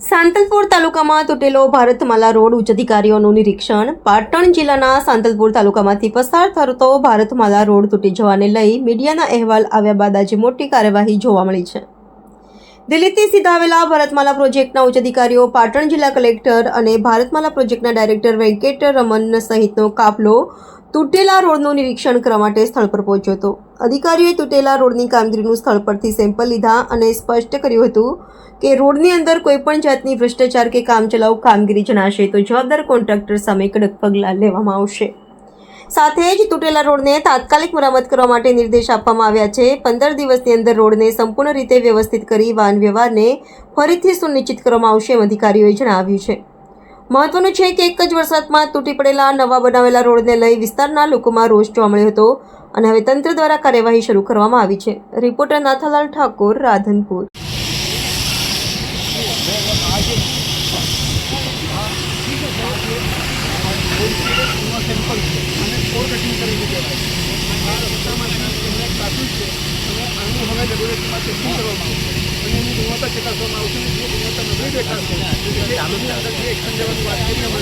સાંતલપુર તાલુકામાં તૂટેલો ભારતમાલા રોડ ઉચ્ચ અધિકારીઓનું નિરીક્ષણ. પાટણ જિલ્લાના સાંતલપુર તાલુકામાંથી પસાર થતો ભારતમાલા રોડ તૂટી જવાને લઈ મીડિયાના અહેવાલ આવ્યા બાદ આજે મોટી કાર્યવાહી જોવા મળી છે. દિલ્હીથી સીધા આવેલા ભારતમાલા પ્રોજેક્ટના ઉચ્ચ અધિકારીઓ પાટણ જિલ્લા કલેક્ટર અને ભારતમાલા પ્રોજેક્ટના ડાયરેક્ટર વેંકટ રમન સહિતનો કાફલો તૂટેલા રોડનું નિરીક્ષણ કરવા માટે સ્થળ પર પહોંચ્યો હતો. અધિકારીઓએ તૂટેલા રોડની કામગીરીનું સ્થળ પરથી સેમ્પલ લીધા અને સ્પષ્ટ કર્યું હતું કે રોડની અંદર કોઈપણ જાતની ભ્રષ્ટાચાર કે કામચલાઉ કામગીરી જણાશે તો જવાબદાર કોન્ટ્રાક્ટર સામે કડક પગલાં લેવામાં આવશે. સાથે જ તૂટેલા રોડને તાત્કાલિક મરામત કરવા માટે નિર્દેશ આપવામાં આવ્યા છે. પંદર દિવસની અંદર રોડને સંપૂર્ણ રીતે વ્યવસ્થિત કરી વાહન વ્યવહારને ફરીથી સુનિશ્ચિત કરવામાં આવશે એમ અધિકારીઓએ જણાવ્યું છે. મહત્વનું છે કે એક જ વરસાદમાં તૂટી પડેલા, નવા બનાવેલા રોડને લઈ વિસ્તારના લોકોમાં રોષ જોવા મળ્યો હતો અને હવે તંત્ર દ્વારા કાર્યવાહી શરૂ કરવામાં આવી છે. રિપોર્ટર નાથાલાલ ઠાકોર, રાધનપુર. અને આનું હવે રેગ્યુલેશનમાં ટેસ્ટિંગ કરવામાં આવશે. મોટા ચકાસવામાં આવશે મોટા નબળી ડેટા છે એટલે આનંદની અંદર જે એક્શન લેવાની વાત કરી અમે